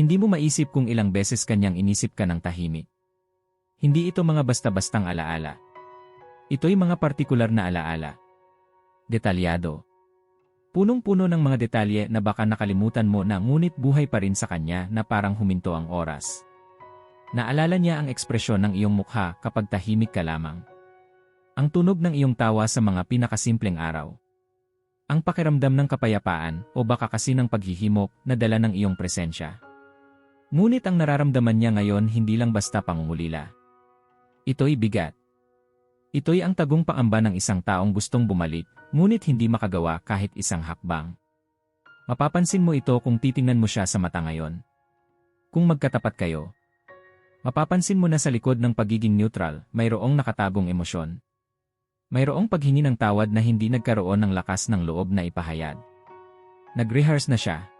Hindi mo maisip kung ilang beses kanyang inisip ka ng tahimik. Hindi ito mga basta-bastang alaala. Ito'y mga partikular na alaala. Detalyado. Punong-puno ng mga detalye na baka nakalimutan mo na ngunit buhay pa rin sa kanya na parang huminto ang oras. Naalala niya ang ekspresyon ng iyong mukha kapag tahimik ka lamang. Ang tunog ng iyong tawa sa mga pinakasimpleng araw. Ang pakiramdam ng kapayapaan o baka kasi ng paghihimok na dala ng iyong presensya. Ngunit ang nararamdaman niya ngayon hindi lang basta pangungulila. Ito'y bigat. Ito'y ang tagong pangamba ng isang taong gustong bumalik, ngunit hindi makagawa kahit isang hakbang. Mapapansin mo ito kung titingnan mo siya sa mata ngayon. Kung magkatapat kayo, mapapansin mo na sa likod ng pagiging neutral, mayroong nakatagong emosyon. Mayroong paghingi ng tawad na hindi nagkaroon ng lakas ng loob na ipahayag. Nag-rehearse na siya.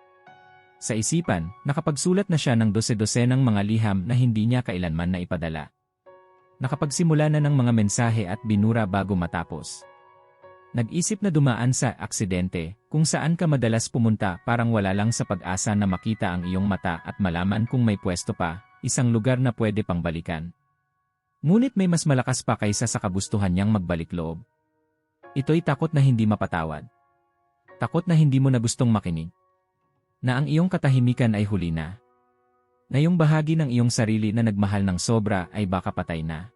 Sa isipan, nakapagsulat na siya ng dose-dose ng mga liham na hindi niya kailanman na ipadala. Nakapagsimula na ng mga mensahe at binura bago matapos. Nag-isip na dumaan sa aksidente, kung saan ka madalas pumunta parang wala lang sa pag-asa na makita ang iyong mata at malaman kung may pwesto pa, isang lugar na pwede pang balikan. Ngunit may mas malakas pa kaysa sa kabustuhan niyang magbalik loob. Ito'y takot na hindi mapatawad. Takot na hindi mo na gustong makinig. Na ang iyong katahimikan ay huli na na yung bahagi ng iyong sarili na nagmahal ng sobra ay baka patay na.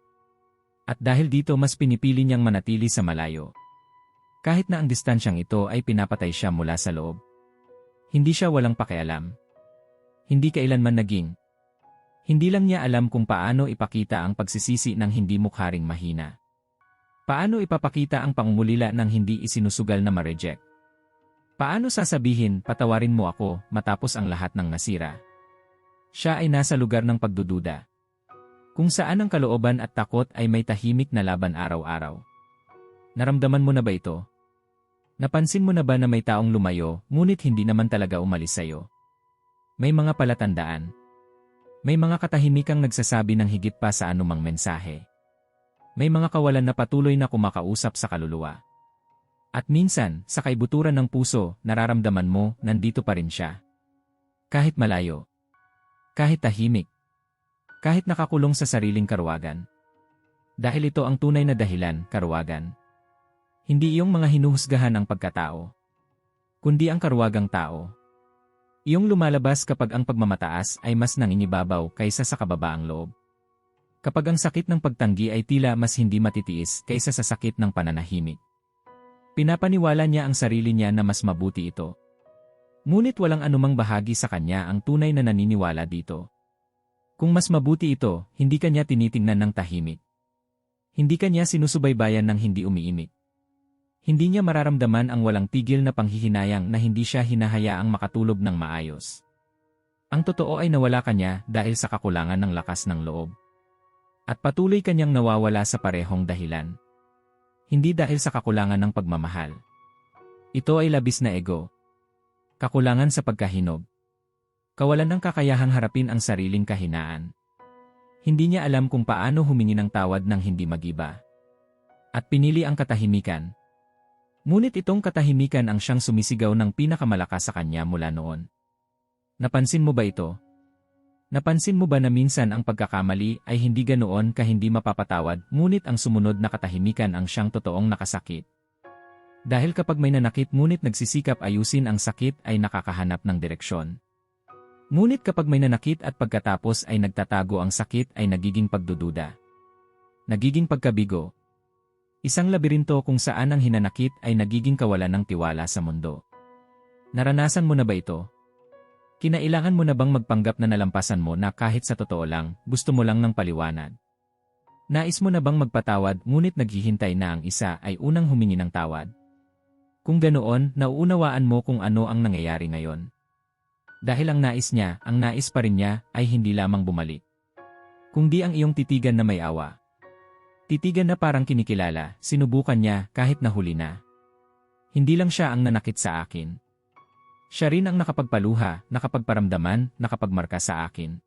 At dahil dito mas pinipili niyang manatili sa malayo. Kahit na ang distansyang ito ay pinapatay siya mula sa loob. Hindi siya walang pakialam. Hindi kailanman naging. Hindi lang niya alam kung paano ipakita ang pagsisisi ng hindi mukharing mahina. Paano ipapakita ang pangungulila ng hindi isinusugal na ma-reject. Paano sasabihin, patawarin mo ako, matapos ang lahat ng nasira. Siya ay nasa lugar ng pagdududa. Kung saan ang kalooban at takot ay may tahimik na laban araw-araw. Naramdaman mo na ba ito? Napansin mo na ba na may taong lumayo, ngunit hindi naman talaga umalis sa'yo? May mga palatandaan. May mga katahimikang nagsasabi ng higit pa sa anumang mensahe. May mga kawalan na patuloy na kumakausap sa kaluluwa. At minsan, sa kaibuturan ng puso, nararamdaman mo, nandito pa rin siya. Kahit malayo. Kahit tahimik. Kahit nakakulong sa sariling karuwagan. Dahil ito ang tunay na dahilan, karuwagan. Hindi iyong mga hinuhusgahan ang pagkatao. Kundi ang karuwagang tao. Iyong lumalabas kapag ang pagmamataas ay mas nangingibabaw kaysa sa kababaang loob. Kapag ang sakit ng pagtanggi ay tila mas hindi matitiis kaysa sa sakit ng pananahimik. Pinapaniwala niya ang sarili niya na mas mabuti ito. Ngunit walang anumang bahagi sa kanya ang tunay na naniniwala dito. Kung mas mabuti ito, hindi kanya tinitingnan ng tahimik. Hindi kanya sinusubaybayan ng hindi umiimik. Hindi niya mararamdaman ang walang tigil na panghihinayang na hindi siya hinahayaang makatulog ng maayos. Ang totoo ay nawala kanya dahil sa kakulangan ng lakas ng loob. At patuloy kanyang nawawala sa parehong dahilan. Hindi dahil sa kakulangan ng pagmamahal. Ito ay labis na ego, Kakulangan sa pagkahinog. Kawalan ng kakayahang harapin ang sariling kahinaan. Hindi niya alam kung paano humingi ng tawad ng hindi magiba. At pinili ang katahimikan. Ngunit itong katahimikan ang siyang sumisigaw ng pinakamalakas sa kanya mula noon. Napansin mo ba ito? Napansin mo ba na minsan ang pagkakamali ay hindi ganoon ka hindi mapapatawad ngunit ang sumunod na katahimikan ang siyang totoong nakasakit? Dahil kapag may nanakit ngunit nagsisikap ayusin ang sakit ay nakakahanap ng direksyon. Ngunit kapag may nanakit at pagkatapos ay nagtatago ang sakit ay nagiging pagdududa. Nagiging pagkabigo. Isang labirinto kung saan ang hinanakit ay nagiging kawalan ng tiwala sa mundo. Naranasan mo na ba ito? Kinailangan mo na bang magpanggap na nalampasan mo na kahit sa totoo lang, gusto mo lang ng paliwanag? Nais mo na bang magpatawad ngunit naghihintay na ang isa ay unang humingi ng tawad? Kung ganoon, nauunawaan mo kung ano ang nangyayari ngayon. Dahil ang nais niya, ang nais pa rin niya, ay hindi lamang bumalik. Kung di ang iyong titigan na may awa. Titigan na parang kinikilala, sinubukan niya kahit nahuli na. Hindi lang siya ang nanakit sa akin. Siya rin ang nakapagpaluha, nakapagparamdaman, nakapagmarka sa akin.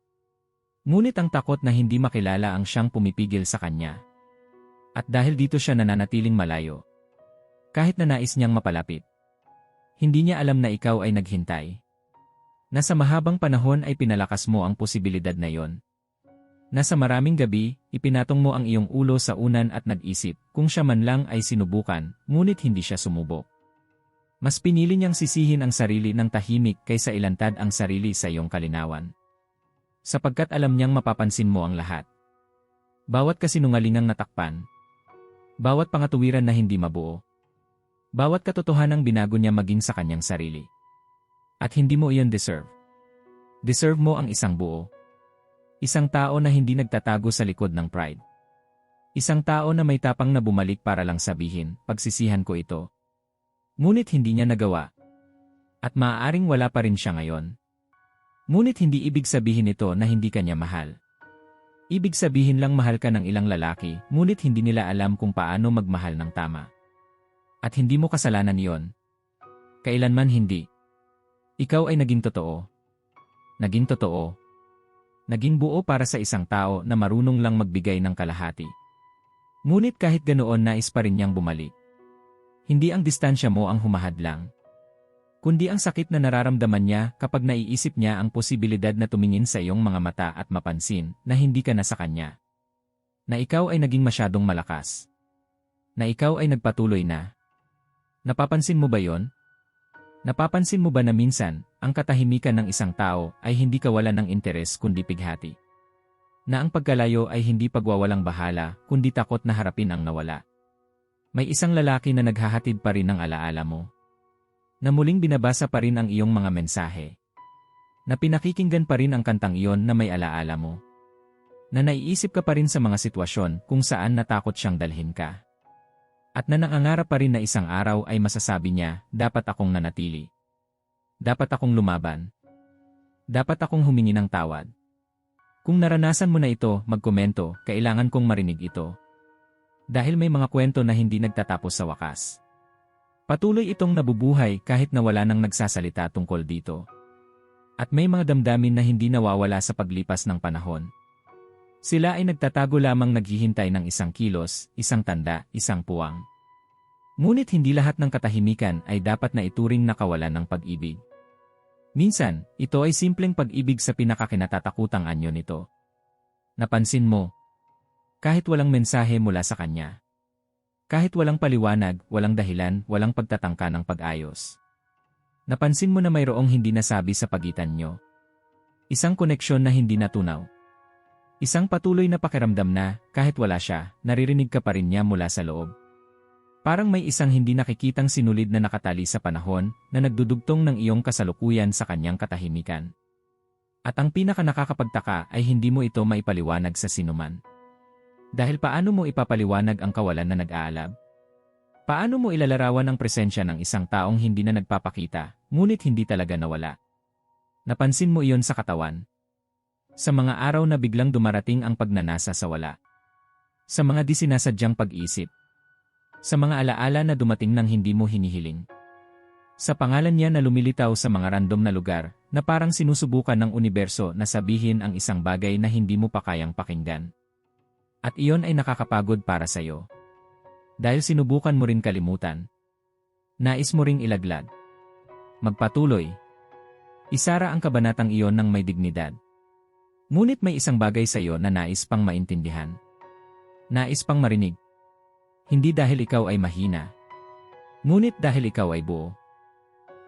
Ngunit ang takot na hindi makilala ang siyang pumipigil sa kanya. At dahil dito siya nananatiling malayo, kahit na nais niyang mapalapit. Hindi niya alam na ikaw ay naghintay. Nasa mahabang panahon ay pinalakas mo ang posibilidad na yon. Nasa maraming gabi, ipinatong mo ang iyong ulo sa unan at nag-isip kung siya man lang ay sinubukan, ngunit hindi siya sumubok. Mas pinili niyang sisihin ang sarili ng tahimik kaysa ilantad ang sarili sa iyong kalinawan. Sapagkat alam niyang mapapansin mo ang lahat. Bawat kasinungalingang natakpan. Bawat pangatuwiran na hindi mabuo. Bawat katotohanang binago niya maging sa kanyang sarili. At hindi mo iyon deserve. Deserve mo ang isang buo. Isang tao na hindi nagtatago sa likod ng pride. Isang tao na may tapang na bumalik para lang sabihin, pagsisihan ko ito. Ngunit hindi niya nagawa. At maaaring wala pa rin siya ngayon. Ngunit hindi ibig sabihin ito na hindi kanya mahal. Ibig sabihin lang mahal ka ng ilang lalaki, ngunit hindi nila alam kung paano magmahal ng tama. At hindi mo kasalanan iyon. Kailanman hindi. Ikaw ay naging totoo. Naging totoo. Naging buo para sa isang tao na marunong lang magbigay ng kalahati. Ngunit kahit ganoon nais pa rin niyang bumalik. Hindi ang distansya mo ang humahadlang kundi ang sakit na nararamdaman niya kapag naiisip niya ang posibilidad na tumingin sa iyong mga mata at mapansin na hindi ka na sa kanya. Na ikaw ay naging masyadong malakas. Na ikaw ay nagpatuloy na. Napapansin mo ba yon? Napapansin mo ba na minsan, ang katahimikan ng isang tao ay hindi kawalan ng interes kundi pighati? Na ang pagkalayo ay hindi pagwawalang bahala kundi takot na harapin ang nawala? May isang lalaki na naghahatid pa rin ng alaala mo na muling binabasa pa rin ang iyong mga mensahe. Na pinakikinggan pa rin ang kantang iyon na may alaala mo. Na naiisip ka pa rin sa mga sitwasyon kung saan natakot siyang dalhin ka. At na nangangarap pa rin na isang araw ay masasabi niya, dapat akong nanatili. Dapat akong lumaban. Dapat akong humingi ng tawad. Kung naranasan mo na ito, magkomento, kailangan kong marinig ito. Dahil may mga kwento na hindi nagtatapos sa wakas. Patuloy itong nabubuhay kahit na wala nang nagsasalita tungkol dito. At may mga damdamin na hindi nawawala sa paglipas ng panahon. Sila ay nagtatago lamang naghihintay ng isang kilos, isang tanda, isang puwang. Ngunit hindi lahat ng katahimikan ay dapat na ituring na kawalan ng pag-ibig. Minsan, ito ay simpleng pag-ibig sa pinakakinatatakutang anyo nito. Napansin mo, kahit walang mensahe mula sa kanya. Kahit walang paliwanag, walang dahilan, walang pagtatangka ng pag-ayos. Napansin mo na mayroong hindi nasabi sa pagitan nyo. Isang koneksyon na hindi natunaw. Isang patuloy na pakiramdam na, kahit wala siya, naririnig ka pa rin niya mula sa loob. Parang may isang hindi nakikitang sinulid na nakatali sa panahon na nagdudugtong ng iyong kasalukuyan sa kanyang katahimikan. At ang pinaka nakakapagtaka ay hindi mo ito maipaliwanag sa sinuman. Dahil paano mo ipapaliwanag ang kawalan na nag-aalab? Paano mo ilalarawan ang presensya ng isang taong hindi na nagpapakita, ngunit hindi talaga nawala? Napansin mo iyon sa katawan. Sa mga araw na biglang dumarating ang pagnanasa sa wala. Sa mga di sinasadyang pag-isip. Sa mga alaala na dumating nang hindi mo hinihiling. Sa pangalan niya na lumilitaw sa mga random na lugar, na parang sinusubukan ng universo na sabihin ang isang bagay na hindi mo pa kayang pakinggan. At iyon ay nakakapagod para sa iyo. Dahil sinubukan mo rin kalimutan. Nais mo ring ilaglag. Magpatuloy. Isara ang kabanatang iyon ng may dignidad. Ngunit may isang bagay sa iyo na nais pang maintindihan. Nais pang marinig. Hindi dahil ikaw ay mahina. Ngunit dahil ikaw ay buo.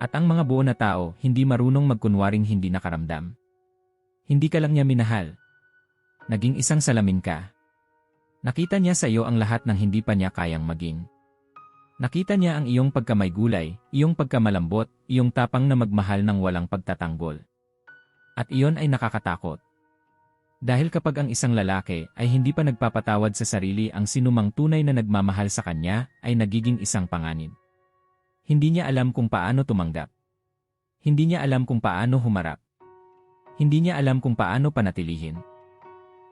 At ang mga buo na tao hindi marunong magkunwaring hindi nakaramdam. Hindi ka lang niya minahal. Naging isang salamin ka. Nakita niya sa iyo ang lahat ng hindi pa niya kayang maging. Nakita niya ang iyong pagkamaygulay, iyong pagkamalambot, iyong tapang na magmahal ng walang pagtatanggol. At iyon ay nakakatakot. Dahil kapag ang isang lalaki ay hindi pa nagpapatawad sa sarili ang sinumang tunay na nagmamahal sa kanya ay nagiging isang panganib. Hindi niya alam kung paano tumanggap. Hindi niya alam kung paano humarap. Hindi niya alam kung paano panatilihin.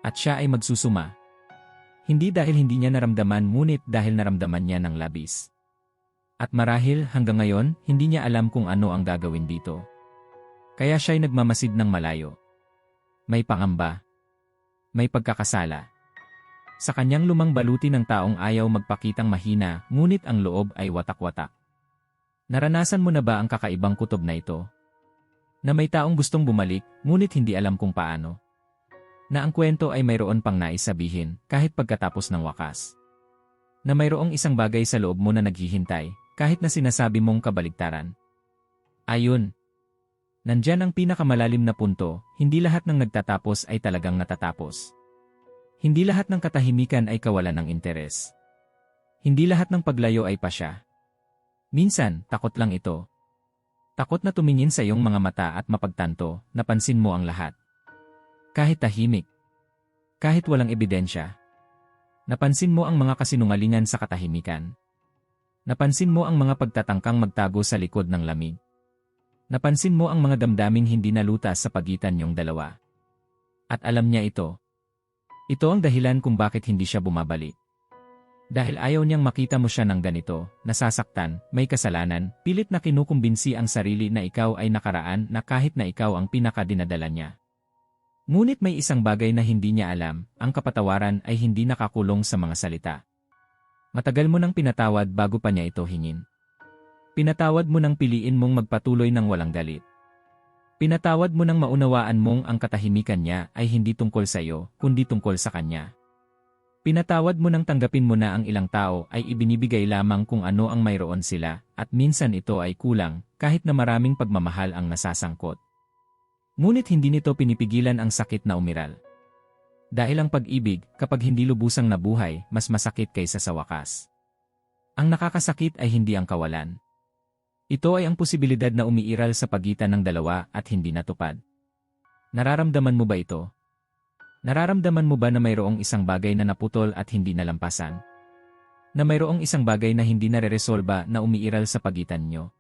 At siya ay magsusuma, hindi dahil hindi niya naramdaman ngunit dahil naramdaman niya ng labis. At marahil hanggang ngayon, hindi niya alam kung ano ang gagawin dito. Kaya siya'y nagmamasid ng malayo. May pangamba. May pagkakasala. Sa kanyang lumang baluti ng taong ayaw magpakitang mahina, ngunit ang loob ay watak-watak. Naranasan mo na ba ang kakaibang kutob na ito? Na may taong gustong bumalik, ngunit hindi alam kung paano. Na ang kwento ay mayroon pang nais sabihin, kahit pagkatapos ng wakas. Na mayroong isang bagay sa loob mo na naghihintay, kahit na sinasabi mong kabaligtaran. Ayun. Nandyan ang pinakamalalim na punto, hindi lahat ng nagtatapos ay talagang natatapos. Hindi lahat ng katahimikan ay kawalan ng interes. Hindi lahat ng paglayo ay pasya. Minsan, takot lang ito. Takot na tumingin sa iyong mga mata at mapagtanto, napansin mo ang lahat. Kahit tahimik. Kahit walang ebidensya. Napansin mo ang mga kasinungalingan sa katahimikan. Napansin mo ang mga pagtatangkang magtago sa likod ng lamig. Napansin mo ang mga damdaming hindi nalutas sa pagitan niyong dalawa. At alam niya ito. Ito ang dahilan kung bakit hindi siya bumabalik. Dahil ayaw niyang makita mo siya ng ganito, nasasaktan, may kasalanan, pilit na kinukumbinsi ang sarili na ikaw ay nakaraan na kahit na ikaw ang pinakadinadala niya. Ngunit may isang bagay na hindi niya alam, ang kapatawaran ay hindi nakakulong sa mga salita. Matagal mo nang pinatawad bago pa niya ito hingin. Pinatawad mo nang piliin mong magpatuloy ng walang galit. Pinatawad mo nang maunawaan mong ang katahimikan niya ay hindi tungkol sa iyo, kundi tungkol sa kanya. Pinatawad mo nang tanggapin mo na ang ilang tao ay ibinibigay lamang kung ano ang mayroon sila, at minsan ito ay kulang, kahit na maraming pagmamahal ang nasasangkot. Ngunit hindi nito pinipigilan ang sakit na umiral. Dahil ang pag-ibig, kapag hindi lubusang nabuhay, mas masakit kaysa sa wakas. Ang nakakasakit ay hindi ang kawalan. Ito ay ang posibilidad na umiiral sa pagitan ng dalawa at hindi natupad. Nararamdaman mo ba ito? Nararamdaman mo ba na mayroong isang bagay na naputol at hindi nalampasan? Na mayroong isang bagay na hindi nare-resolba na umiiral sa pagitan nyo?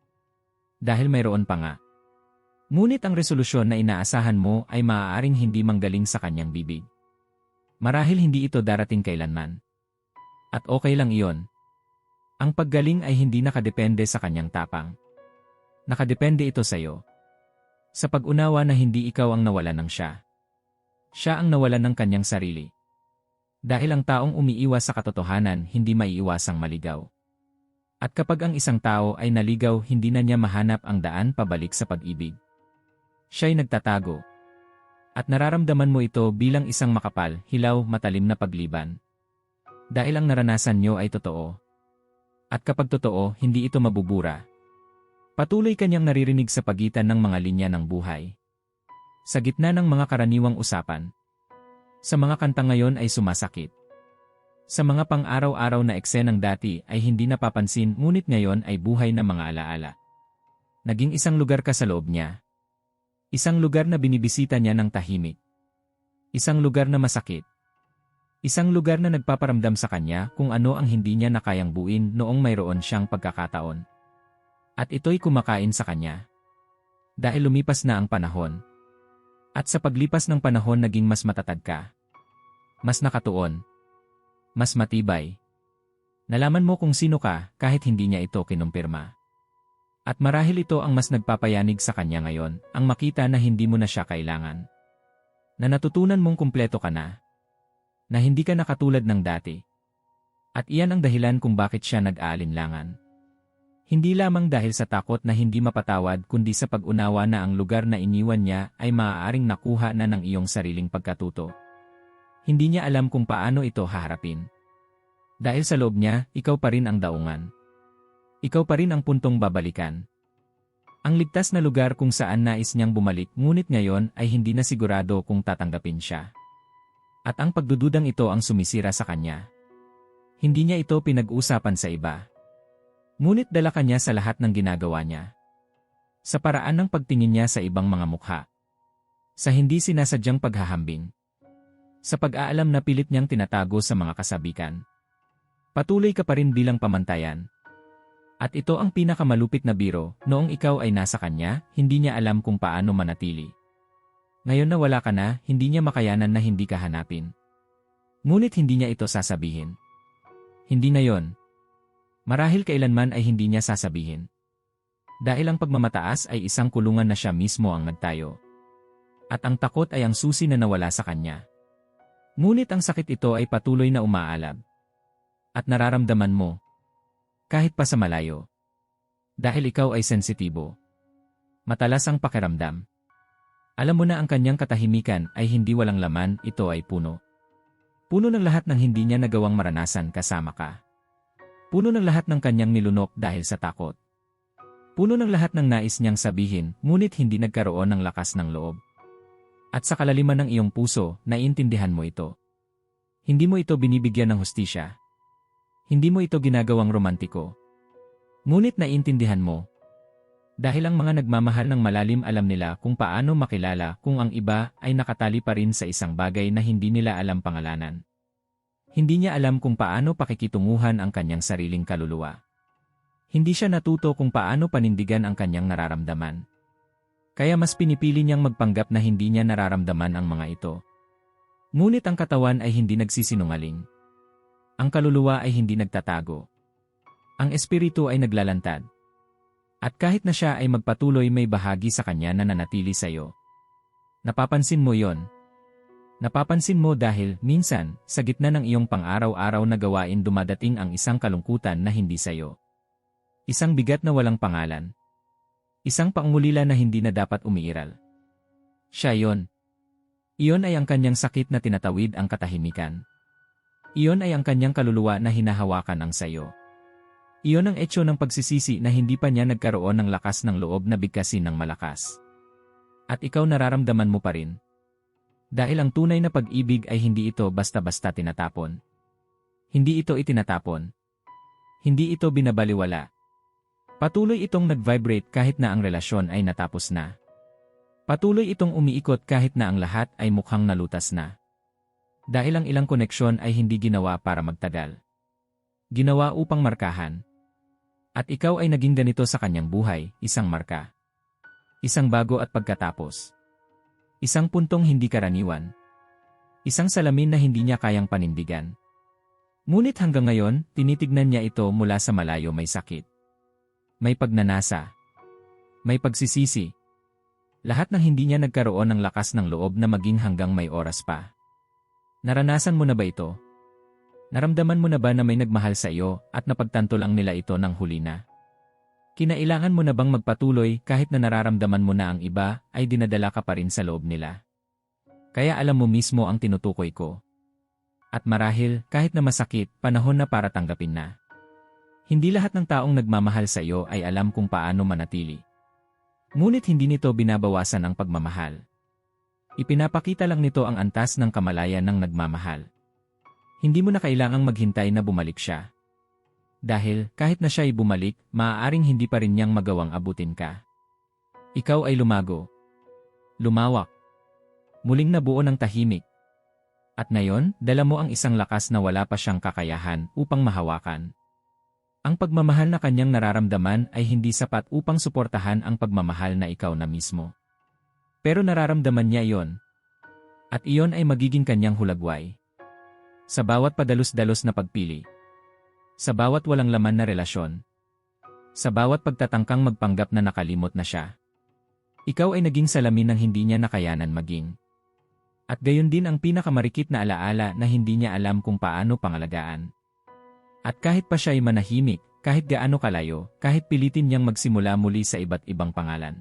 Dahil mayroon pa nga. Ngunit ang resolusyon na inaasahan mo ay maaaring hindi manggaling sa kanyang bibig. Marahil hindi ito darating kailanman. At okay lang iyon. Ang paggaling ay hindi nakadepende sa kanyang tapang. Nakadepende ito sa iyo. Sa pag-unawa na hindi ikaw ang nawalan ng siya. Siya ang nawalan ng kanyang sarili. Dahil ang taong umiiwas sa katotohanan hindi maiiwasang maligaw. At kapag ang isang tao ay naligaw hindi na niya mahanap ang daan pabalik sa pag-ibig. Siya'y nagtatago. At nararamdaman mo ito bilang isang makapal, hilaw, matalim na pagliban. Dahil ang naranasan niyo ay totoo. At kapag totoo, hindi ito mabubura. Patuloy kanyang naririnig sa pagitan ng mga linya ng buhay. Sa gitna ng mga karaniwang usapan, sa mga kanta ngayon ay sumasakit. Sa mga pang-araw-araw na eksenang dati ay hindi napapansin ngunit ngayon ay buhay na mga alaala. Naging isang lugar ka sa loob niya. Isang lugar na binibisita niya ng tahimik. Isang lugar na masakit. Isang lugar na nagpaparamdam sa kanya kung ano ang hindi niya nakayang buuin noong mayroon siyang pagkakataon. At ito'y kumakain sa kanya. Dahil lumipas na ang panahon, at sa paglipas ng panahon naging mas matatag ka. Mas nakatuon. Mas matibay. Nalaman mo kung sino ka kahit hindi niya ito kinumpirma. At marahil ito ang mas nagpapayanig sa kanya ngayon, ang makita na hindi mo na siya kailangan. Na natutunan mong kumpleto ka na. Na hindi ka nakatulad ng dati. At iyan ang dahilan kung bakit siya nag-aalinlangan. Hindi lamang dahil sa takot na hindi mapatawad kundi sa pag-unawa na ang lugar na iniwan niya ay maaaring nakuha na ng iyong sariling pagkatuto. Hindi niya alam kung paano ito haharapin. Dahil sa loob niya, ikaw pa rin ang daungan. Ikaw pa rin ang puntong babalikan. Ang ligtas na lugar kung saan nais niyang bumalik ngunit ngayon ay hindi na sigurado kung tatanggapin siya. At ang pagdududang ito ang sumisira sa kanya. Hindi niya ito pinag-usapan sa iba. Ngunit dala kanya sa lahat ng ginagawa niya. Sa paraan ng pagtingin niya sa ibang mga mukha. Sa hindi sinasadyang paghahambing. Sa pag-aalam na pilit niyang tinatago sa mga kasabikan. Patuloy ka pa rin bilang pamantayan. At ito ang pinakamalupit na biro, noong ikaw ay nasa kanya, hindi niya alam kung paano manatili. Ngayon na wala ka na, hindi niya makayanan na hindi ka hanapin. Ngunit hindi niya ito sasabihin. Hindi na yon, Marahil kailanman ay hindi niya sasabihin. Dahil ang pagmamataas ay isang kulungan na siya mismo ang nagtayo. At ang takot ay ang susi na nawala sa kanya. Ngunit ang sakit ito ay patuloy na umaalab. At nararamdaman mo. Kahit pa sa malayo. Dahil ikaw ay sensitibo. Matalas ang pakiramdam. Alam mo na ang kanyang katahimikan ay hindi walang laman, ito ay puno. Puno ng lahat ng hindi niya nagawang maranasan kasama ka. Puno ng lahat ng kanyang nilunok dahil sa takot. Puno ng lahat ng nais niyang sabihin, ngunit hindi nagkaroon ng lakas ng loob. At sa kalaliman ng iyong puso, naiintindihan mo ito. Hindi mo ito binibigyan ng hustisya. Hindi mo ito ginagawang romantiko. Ngunit naiintindihan mo, dahil ang mga nagmamahal ng malalim alam nila kung paano makilala kung ang iba ay nakatali pa rin sa isang bagay na hindi nila alam pangalanan. Hindi niya alam kung paano pakikitunguhan ang kanyang sariling kaluluwa. Hindi siya natuto kung paano panindigan ang kanyang nararamdaman. Kaya mas pinipili niyang magpanggap na hindi niya nararamdaman ang mga ito. Ngunit ang katawan ay hindi nagsisinungaling. Ang kaluluwa ay hindi nagtatago. Ang espiritu ay naglalantad. At kahit na siya ay magpatuloy may bahagi sa kanya na nanatili sa iyo. Napapansin mo yon. Napapansin mo dahil, minsan, sa gitna ng iyong pang-araw-araw na gawain dumadating ang isang kalungkutan na hindi sa iyo. Isang bigat na walang pangalan. Isang pangmulila na hindi na dapat umiiral. Siya yon. Iyon ay ang kanyang sakit na tinatawid ang katahimikan. Iyon ay ang kanyang kaluluwa na hinahawakan ang sayo. Iyon ang etyo ng pagsisisi na hindi pa niya nagkaroon ng lakas ng loob na bigkasin ng malakas. At ikaw nararamdaman mo pa rin. Dahil ang tunay na pag-ibig ay hindi ito basta-basta tinatapon. Hindi ito itinatapon. Hindi ito binabaliwala. Patuloy itong nag-vibrate kahit na ang relasyon ay natapos na. Patuloy itong umiikot kahit na ang lahat ay mukhang nalutas na. Dahil ang ilang koneksyon ay hindi ginawa para magtagal. Ginawa upang markahan. At ikaw ay naging ganito sa kanyang buhay, isang marka. Isang bago at pagkatapos. Isang puntong hindi karaniwan. Isang salamin na hindi niya kayang panindigan. Ngunit hanggang ngayon, tinitignan niya ito mula sa malayo may sakit. May pagnanasa. May pagsisisi. Lahat ng hindi niya nagkaroon ng lakas ng loob na maging hanggang may oras pa. Naranasan mo na ba ito? Naramdaman mo na ba na may nagmahal sa iyo at napagtanto lang nila ito ng huli na? Kinailangan mo na bang magpatuloy kahit na nararamdaman mo na ang iba ay dinadala ka pa rin sa loob nila? Kaya alam mo mismo ang tinutukoy ko. At marahil, kahit na masakit, panahon na para tanggapin na. Hindi lahat ng taong nagmamahal sa iyo ay alam kung paano manatili. Ngunit hindi nito binabawasan ang pagmamahal. Ipinapakita lang nito ang antas ng kamalayan ng nagmamahal. Hindi mo na kailangang maghintay na bumalik siya. Dahil, kahit na siya ay bumalik, maaaring hindi pa rin niyang magawang abutin ka. Ikaw ay lumago. Lumawak. Muling nabuo ng tahimik. At ngayon, dala mo ang isang lakas na wala pa siyang kakayahan upang mahawakan. Ang pagmamahal na kanyang nararamdaman ay hindi sapat upang suportahan ang pagmamahal na ikaw na mismo. Pero nararamdaman niya iyon. At iyon ay magiging kanyang hulagway. Sa bawat padalos-dalos na pagpili. Sa bawat walang laman na relasyon. Sa bawat pagtatangkang magpanggap na nakalimot na siya. Ikaw ay naging salamin ng hindi niya nakayanan maging. At gayon din ang pinakamarikit na alaala na hindi niya alam kung paano pangalagaan. At kahit pa siya ay manahimik, kahit gaano kalayo, kahit pilitin niyang magsimula muli sa iba't ibang pangalan.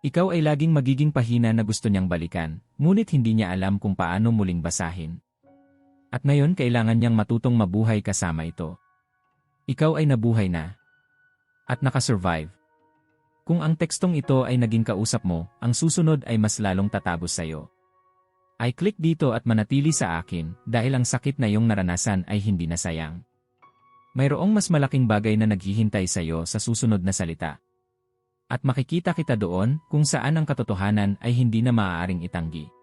Ikaw ay laging magiging pahina na gusto niyang balikan, ngunit hindi niya alam kung paano muling basahin. At ngayon kailangan niyang matutong mabuhay kasama ito. Ikaw ay nabuhay na. At nakasurvive. Kung ang tekstong ito ay naging kausap mo, ang susunod ay mas lalong tatagos sa'yo. Ay click dito at manatili sa akin dahil ang sakit na iyong naranasan ay hindi na sayang. Mayroong mas malaking bagay na naghihintay sa iyo sa susunod na salita. At makikita kita doon kung saan ang katotohanan ay hindi na maaaring itanggi.